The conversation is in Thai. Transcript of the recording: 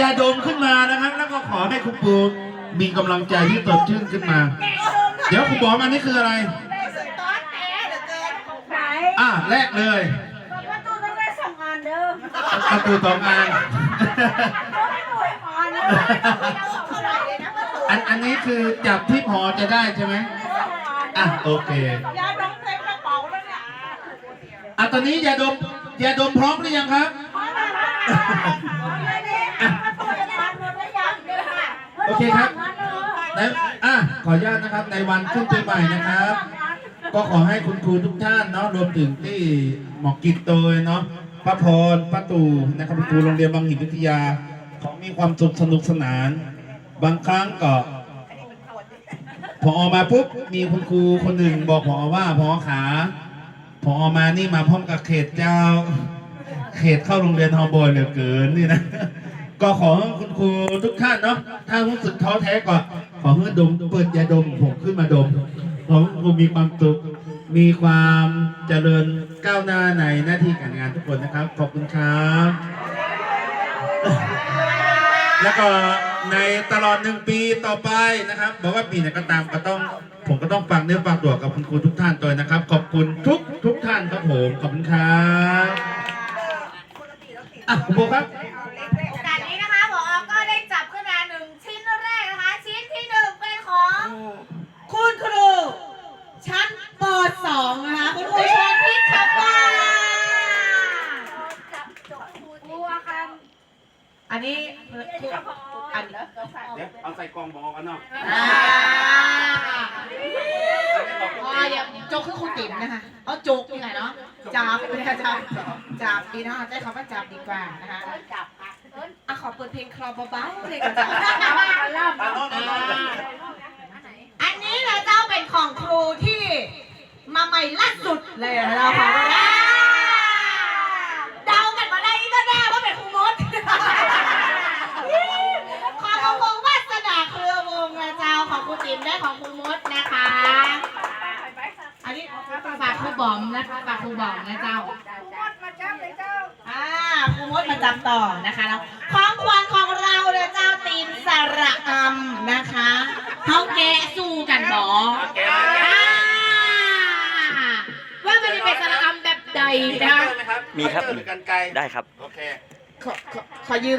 ยาดมขึ้นมานะครับ แล้วก็ขอให้คุณปูมีกำลังใจที่สดชื่นขึ้นมา เดี๋ยวคุณบอกอันนี้คืออะไรไหนอะแรกเลยประตูต้องได้สองอันเด้อประตูตองงานเขาไม่ดูให้พอนะอันอันนี้คือจับที่หอจะได้ใช่ไหมอะโอเคยาดมเต็มกระเป๋าแล้วเนี่ยอะตอนนี้ยาดมยาดมพร้อมหรือยังครับพอมาพอมาเลยดิประตูจะทานหมดแล้วยังเด้อค่ะ โอ เคครับในอะขออนุญาตนะครับในวันขึ้นปีใหม่นะครับ ก็ขอให้คุณครูทุกท่านเนาะรวมถึงที่หมอกิตโตยเนาะป้าพรป้าตู่นะครับคุณครูโรงเรียนบางหินวิทยาเขามีความสุขสนุกสนาน บางครั้งก็พอมาปุ๊บมีคุณครูคนหนึ่งบอกพอว่าพอขาพอมานี่มาพร้อมกับเขตเจ้า เขตเข้าโรงเรียนฮอบอยเหลือเกินนี่นะ ก็ขอให้คุณครูทุกท่านเนาะถ้ารู้สึกท้อแท้ก็ขอให้ดมเปิดยาดมผมขึ้นมาดมขอให้คุณครูมีความสุขมีความเจริญก้าวหน้าในหน้าที่การงานทุกคนนะครับ ขอบคุณครับ แล้วก็ในตลอดหนึ่งปีต่อไปนะครับ บอกว่าปีไหนก็ตามก็ต้อง ผมก็ต้องฟังเนื้อฟังตัวกับคุณครูทุกท่านตัวนะครับ ขอบคุณทุกทุกท่านครับผม ขอบคุณครับอะคุณโบครับ โอกาสนี้นะคะหมอก็ได้จับขึ้นมาหนึ่งชิ้นแรกนะคะ ชิ้นที่หนึ่งเป็นของ คุณครูชั้นป .2 นะคะคุณครูชนทิพย์ครับว่าบัวคอันนี้อันเดี๋ยวเอาใส่กล่องบอกกันเนาะอ่าอ๋ออย่าโจกคือครูติ๋มนะคะเอาโจกยังไงเนาะจับเลยค่ะจับจับดีนะคะใช้คำว่าจับดีกว่านะคะำจับค่ะอะขอเปิดเพลงคลอเบาๆเลยก่อนจ้ะอันนี้นะเจ้าเป็นของครูที่มาใหม่ล่าสุด เลยนะเราค่ะเดากันมาได้ก็แน่ว่าเป็นครูมดขอขอบคุณวาสนาเครือวงนะเจ้าของครูติ๋มและของครูมดนะคะ อันนี้ฝากครูบอมนะคะฝากครูบอมนะเจ้ามาจับเลยเจ้าอ่าครูมดมาจำต่อนะคะแล้วของขวัญของเราเนี่ยเจ้าตีนสระอำนะคะเขาแกะสู้กันบออ่าว่ามันจะเป็นสระอำแบบใด นะคะมีครับหรือกันไกลได้ครับ โอเค ขอขอขอยืม